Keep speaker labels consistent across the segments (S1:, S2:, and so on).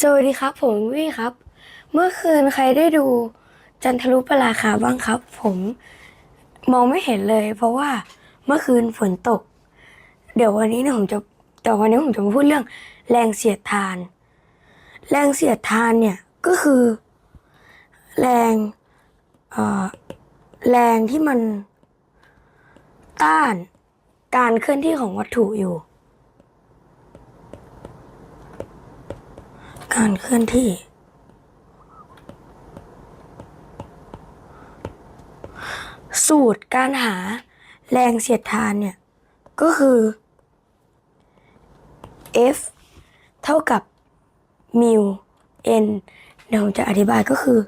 S1: สวัสดีครับ ผมวี่ครับ เมื่อคืนใครได้ดูจันทรุปราคาบ้างครับ ผมมองไม่เห็นเลย เพราะว่าเมื่อคืนฝนตก เดี๋ยววันนี้เนี่ยผมจะแต่วันนี้ผมจะมาพูดเรื่อง แรงเสียดทาน แรงเสียดทานเนี่ยก็คือ แรงแรงที่มันต้านการเคลื่อนที่ของวัตถุอยู่ การเคลื่อนที่ สูตรการหาแรงเสียดทานเนี่ย ก็คือ F เท่ากับมิว n เดี๋ยวผมจะอธิบายก็คือ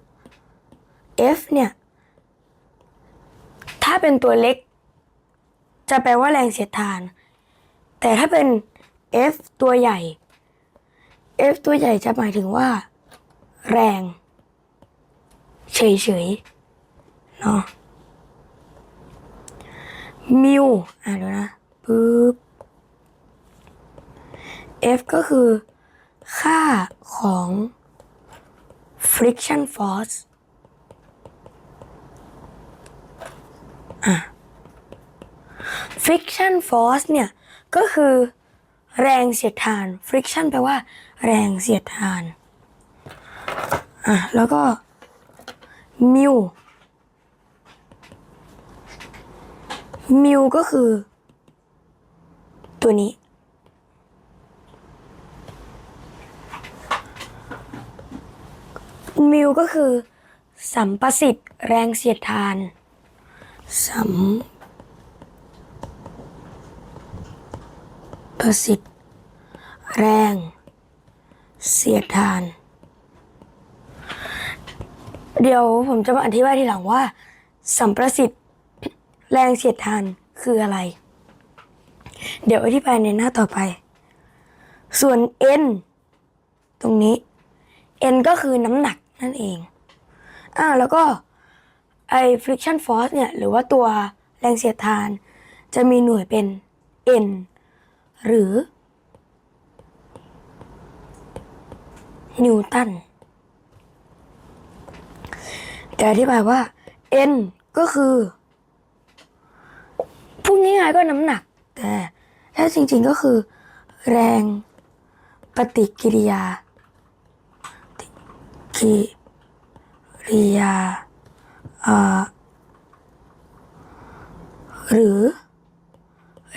S1: F เนี่ย ถ้าเป็นตัวเล็ก จะแปลว่าแรงเสียดทาน แต่ถ้าเป็น F ตัวใหญ่ F ตัวใหญ่จะหมายถึงว่า แรง เฉยๆเนาะมิวอะเดี๋ยวนะปึ๊บ F ก็คือ ค่าของ friction force อะ friction force เนี่ย ก็คือแรงเสียดทาน friction แปลว่า แรงเสียดทาน อะ แล้วก็มิวมิวก็คือ ตัวนี้ มิวก็คือ สัมประสิทธิ์แรงเสียดทาน สัมประสิทธิ์แรง เสียดทาน เดี๋ยวผมจะมาอธิบายทีหลังว่า สัมประสิทธิ์แรงเสียดทานคืออะไร เดี๋ยวอธิบายในหน้าต่อไป ส่วน n ตรงนี้ n ก็คือน้ำหนักนั่นเอง อ่าแล้วก็ไอ friction force เนี่ย หรือว่าตัวแรงเสียดทาน จะมีหน่วยเป็น n หรือ นิวตันจะอธิบายว่า n ก็คือพูดง่ายๆก็น้ำหนัก แต่ถ้จริงๆก็คือ แรงปฏิกิริยากิริยาหรือ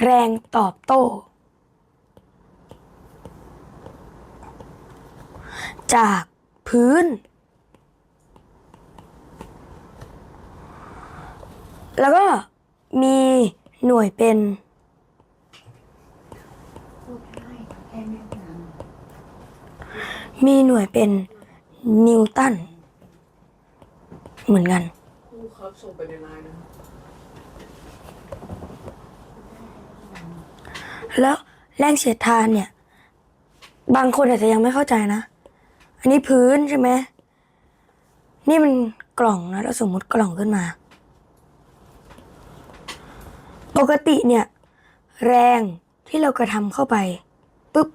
S1: แรงตอบโต้ จากพื้น แล้วก็มีหน่วยเป็นมีหน่วยเป็นนิวตันเหมือนกัน
S2: ครับส่งไปในไลน์นะ
S1: แล้วแรงเสียดทานเนี่ย บางคนอาจจะยังไม่เข้าใจนะ อันนี้พื้นใช่ไหม นี่มันกล่องนะเราสมมติกล่องขึ้นมา ปกติเนี่ย แรงที่เรากระทำเข้าไปปุ๊บ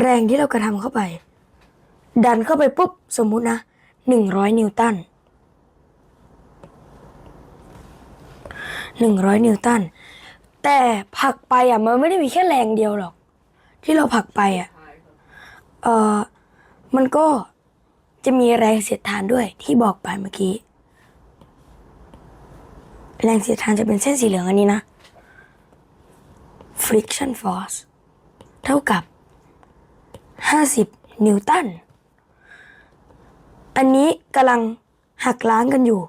S1: แรงที่เรากระทำเข้าไป ดันเข้าไปปุ๊บ สมมุตินะหนึ่งร้อยนิวตันหนึ่งร้อยนิวตัน แต่ผลักไปอะมันไม่ได้มีแค่แรงเดียวหรอก ที่เราผลักไปอะเออมันก็จะมีแรงเสียดทานด้วยที่บอกไปเมื่อกี้ แรงเสียดทานจะเป็นเส้นสีเหลืองอันนี้นะ friction force เท่ากับ 50 นิวตัน อันนี้กำลังหักล้างกันอยู่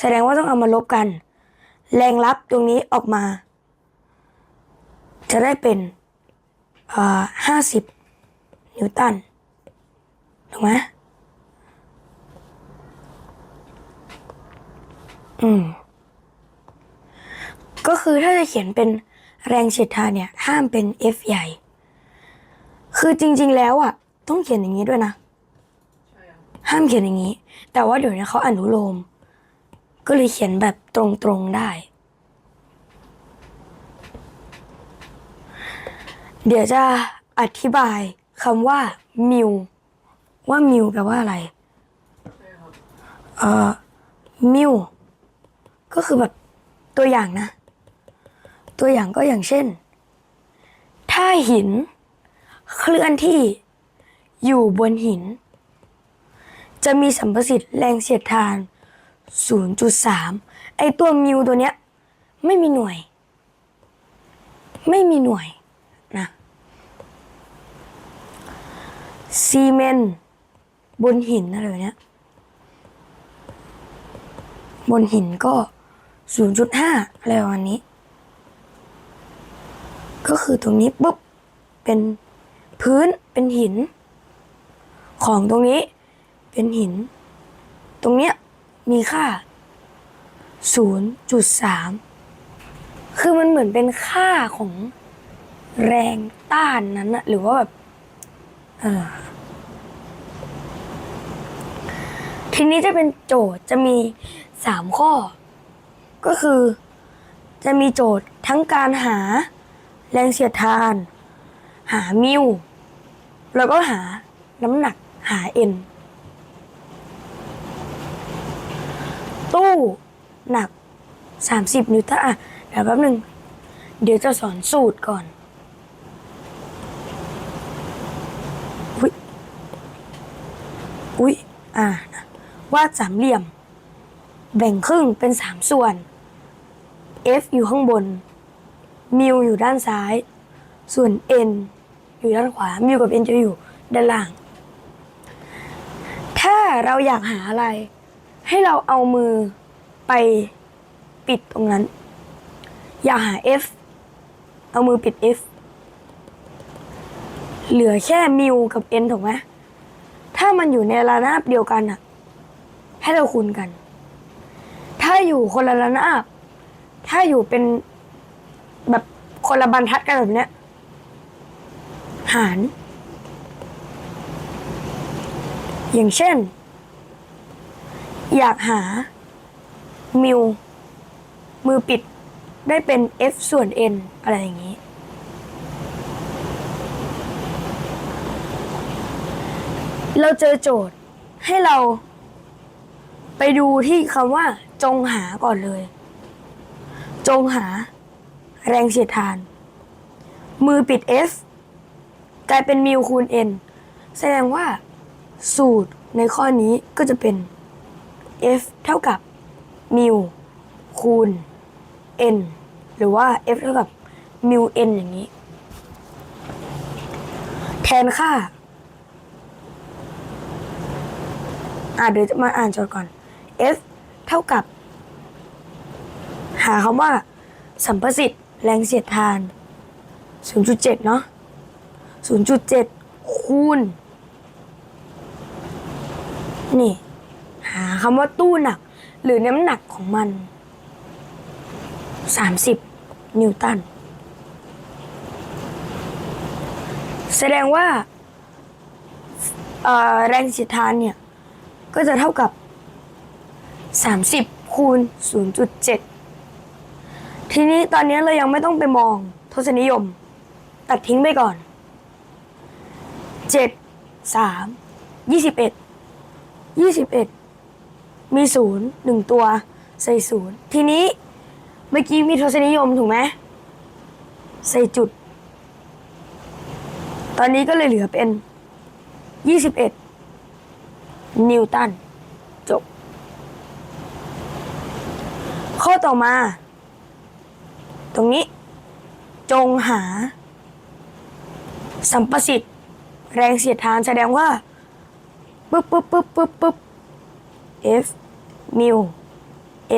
S1: แสดงว่าต้องเอามาลบกัน แรงรับตรงนี้ออกมา จะได้เป็น ห้าสิบนิวตันถูกไหมอืม ก็คือถ้าจะเขียนเป็นแรงเสียดทานเนี่ย ห้ามเป็น F ใหญ่ คือจริง ๆ แล้วอะ ต้องเขียนอย่างนี้ด้วยนะ ห้ามเขียนอย่างนี้ แต่ว่าเดี๋ยวนี้เขาอนุโลม ก็เลยเขียนแบบตรง ๆ ได้ เดี๋ยวจะอธิบายคำว่ามิวว่ามิวแปลว่าอะไรเอ่อมิวก็คือแบบตัวอย่างนะ ตัวอย่างก็อย่างเช่น ถ้าหิน เคลื่อนที่อยู่บนหิน จะมีสัมประสิทธิ์แรงเสียดทาน 0.3 ไอตัวมิวตัวเนี้ย ไม่มีหน่วย ไม่มีหน่วย นะซีเมนต์บนหินอะไรแบบเนี้ยบนหินก็ 0.5 อะไรประมาณนี้ ก็คือตรงนี้ปุ๊บ เป็นพื้นเป็นหิน ของตรงนี้เป็นหิน ตรงเนี้ยมีค่า 0.3 คือมันเหมือนเป็นค่าของ แรงต้านนั้นนะหรือว่าแบบทีนี้จะเป็นโจทย์จะมีสามข้อ ก็คือ จะมีโจทย์ทั้งการหาแรงเสียดทาน หามิวแล้วก็หาน้ำหนักหาเอ็นตู้หนัก 30 นิวตันอะเดี๋ยวแป๊บหนึ่งเดี๋ยวจะสอนสูตรก่อน อุ๊ย อุ๊ย อ่านะวาดสามเหลี่ยม แบ่งครึ่งเป็นสามส่วน F อยู่ข้างบน มิวอยู่ด้านซ้าย ส่วน N อยู่ด้านขวา มิวกับ N จะอยู่ด้านล่าง ถ้าเราอยากหาอะไร ให้เราเอามือไปปิดตรงนั้น อยากหา F เอามือปิด F เหลือแค่มิวกับ N ถูกไหม ถ้ามันอยู่ในระนาบเดียวกันอะให้เราคูณกัน ถ้าอยู่คนละระนาบ ถ้าอยู่เป็นแบบคนละบรรทัดกันแบบเนี้ย หาร อย่างเช่น อยากหา มิว มือปิดได้เป็น F ส่วน N อะไรอย่างนี้ เราเจอโจทย์ให้เรา ไปดูที่คำว่า จงหาก่อนเลย จงหา แรงเสียดทาน มือปิด F กลายเป็นมิวคูณ N แสดงว่า สูตรในข้อนี้ก็จะเป็น F เท่ากับมิวคูณ N หรือว่า F เท่ากับมิว N อย่างนี้ แทนค่า อ่าเดี๋ยวจะมาอ่านโจทย์ก่อน F เท่ากับ หาคำว่า สัมประสิทธิ์แรงเสียดทาน 0.7 เนาะ0.7 คูณ นี่ หาคำว่าตู้หนัก หรือน้ำหนักของมัน 30 นิวตัน แสดงว่าแรงเสียดทานเนี่ย ก็จะเท่ากับ 30 คูณ 0.7 ทีนี้ตอนนี้เรายังไม่ต้องไปมองทศนิยม ตัดทิ้งไปก่อน 7 3 21 21 มี 0 1 ตัว ใส่ 0 ทีนี้เมื่อกี้มีทศนิยมถูกไหมใส่จุด ตอนนี้ก็เลยเหลือเป็น 21 นิวตัน จบ ข้อต่อมา ตรงนี้ จงหา สัมประสิทธิ์ แรงเสียดทานแสดงว่าปึ๊บปึ๊บปึ๊บปึ๊บปึ๊บ F มิว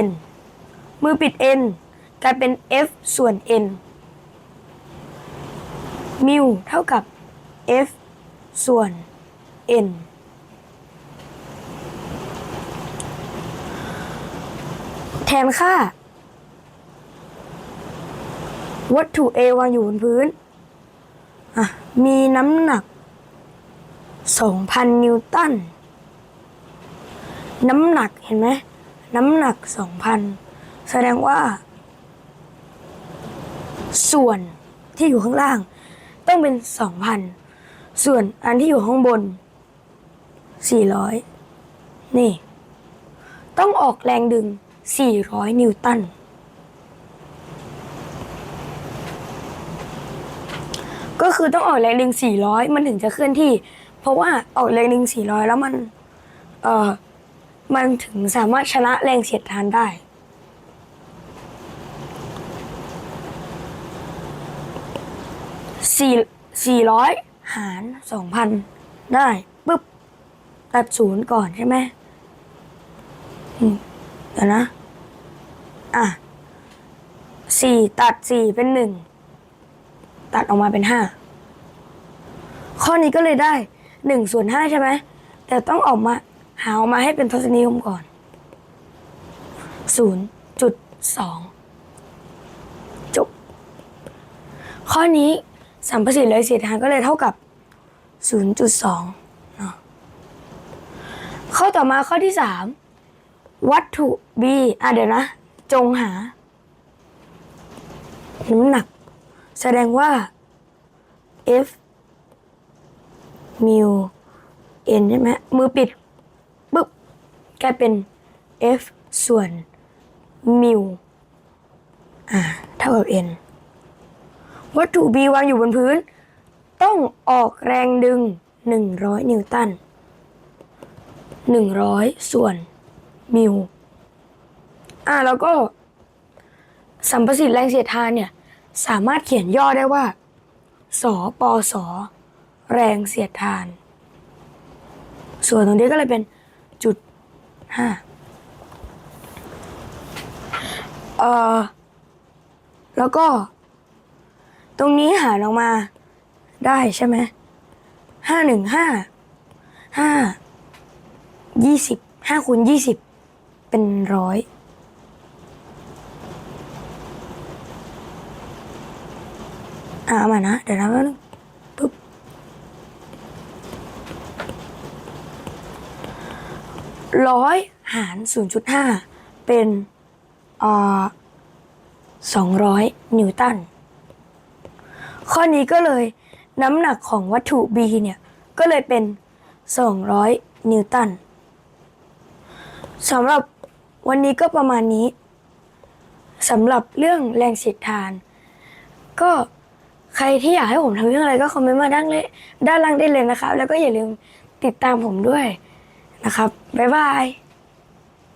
S1: N มือปิด N กลายเป็น F ส่วน N มิวเท่ากับ F ส่วน N แทนค่า วัตถุ A วางอยู่บนพื้น อะ มีน้ำหนัก 2,000 นิวตัน น้ำหนักเห็นไหม น้ำหนัก 2,000 แสดงว่า ส่วนที่อยู่ข้างล่าง ต้องเป็นสองพันส่วนอันที่อยู่ข้างบนสี่ร้อยนี่ ต้องออกแรงดึง สี่ร้อยนิวตัน ก็คือต้องออกแรงดึง 400 มันถึงจะเคลื่อนที่ เพราะว่าออกแรงดึง 400 แล้วมัน เอ่อ มันถึงสามารถชนะแรงเสียดทานได้ สี่สี่ร้อยหารสองพันได้ปุ๊บตัดศูนย์ก่อนใช่ไหมเดี๋ยวนะ อะสี่ตัดสี่เป็นหนึ่งตัดออกมาเป็นห้าข้อนี้ก็เลยได้หนึ่งส่วนห้าใช่ไหมแต่ต้องออกมาหาออกมาให้เป็นทศนิยมก่อนศูนย์จุดสองจบ ข้อนี้สัมประสิทธิ์เลยเสียทานก็เลยเท่ากับ0.2เนาะข้อต่อมาข้อที่3วัตถุ B อะเดี๋ยวนะ จงหา น้ำหนัก แสดงว่า F mu n ใช่ไหมมือปิดปุ๊บกลายเป็น F ส่วน mu อ่าเท่ากับ n วัตถุ B วางอยู่บนพื้น ต้องออกแรงดึง 100 นิวตัน 100 ส่วนมิว อ่าแล้วก็สัมประสิทธิ์แรงเสียดทานเนี่ย สามารถเขียนย่อได้ว่า สปส แรงเสียดทาน ส่วนตรงนี้ก็เลยเป็นจุดห้าเอ่อ แล้วก็ ตรงนี้หารออกมาได้ใช่ไหมห้าหนึ่งห้าห้ายี่สิบห้าคูณยี่สิบเป็นร้อย อ่านะ เดี๋ยวนะแป๊บนึงปุ๊บร้อยหารศูนย์จุดห้าเป็นอ่าสองร้อยนิวตัน ข้อนี้ก็เลยน้ำหนักของวัตถุ B เนี่ย ก็เลยเป็น 200 นิวตันสำหรับวันนี้ก็ประมาณนี้สำหรับเรื่องแรงเสียดทาน ก็ ใครที่อยากให้ผมทำเรื่องอะไรก็คอมเมนต์มาด้านเลยด้านล่างได้เลยนะครับ แล้วก็อย่าลืมติดตามผมด้วยนะครับ บ๊ายบาย